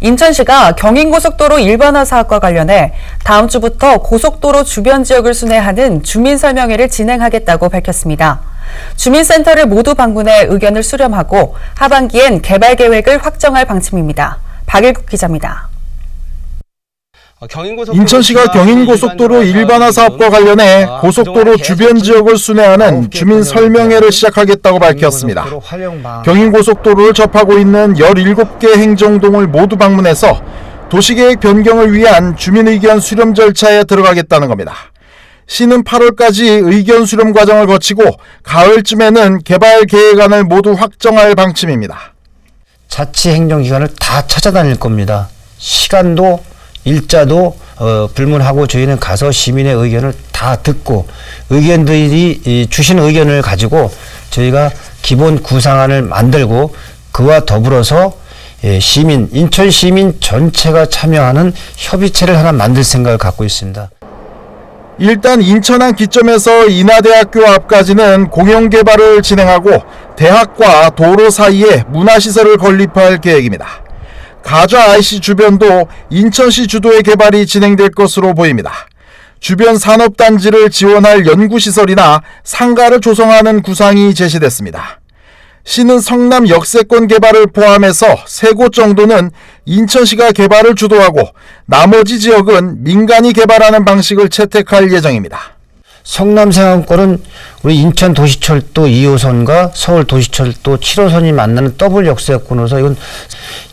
인천시가 경인고속도로 일반화 사업과 관련해 다음 주부터 고속도로 주변 지역을 순회하는 주민설명회를 진행하겠다고 밝혔습니다. 주민센터를 모두 방문해 의견을 수렴하고 하반기엔 개발 계획을 확정할 방침입니다. 박일국 기자입니다. 인천시가 경인고속도로 일반화 사업과 관련해 고속도로 주변 지역을 순회하는 주민 설명회를 시작하겠다고 밝혔습니다. 경인고속도로를 접하고 있는 17개 행정동을 모두 방문해서 도시계획 변경을 위한 주민 의견 수렴 절차에 들어가겠다는 겁니다. 시는 8월까지 의견 수렴 과정을 거치고 가을쯤에는 개발 계획안을 모두 확정할 방침입니다. 자치 행정기관을 다 찾아다닐 겁니다. 시간도 일자도 어, 불문하고 저희는 가서 시민의 의견을 다 듣고 의견들이 이, 주신 의견을 가지고 저희가 기본 구상안을 만들고 그와 더불어서 예, 시민 인천 시민 전체가 참여하는 협의체를 하나 만들 생각을 갖고 있습니다. 일단 인천항 기점에서 인하대학교 앞까지는 공영개발을 진행하고 대학과 도로 사이에 문화시설을 건립할 계획입니다. 가좌 IC 주변도 인천시 주도의 개발이 진행될 것으로 보입니다. 주변 산업단지를 지원할 연구시설이나 상가를 조성하는 구상이 제시됐습니다. 시는 성남 역세권 개발을 포함해서 세 곳 정도는 인천시가 개발을 주도하고 나머지 지역은 민간이 개발하는 방식을 채택할 예정입니다. 성남생활권은 우리 인천 도시철도 2호선과 서울 도시철도 7호선이 만나는 더블 역세권으로서 이건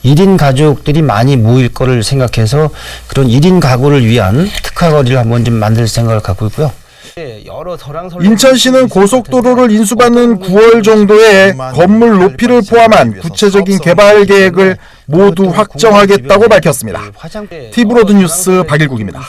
1인 가족들이 많이 모일 거를 생각해서 그런 1인 가구를 위한 특화거리를 한번 좀 만들 생각을 갖고 있고요. 인천시는 고속도로를 인수받는 9월 정도에 건물 높이를 포함한 구체적인 개발 계획을 모두 확정하겠다고 밝혔습니다. 티브로드 뉴스 박일국입니다.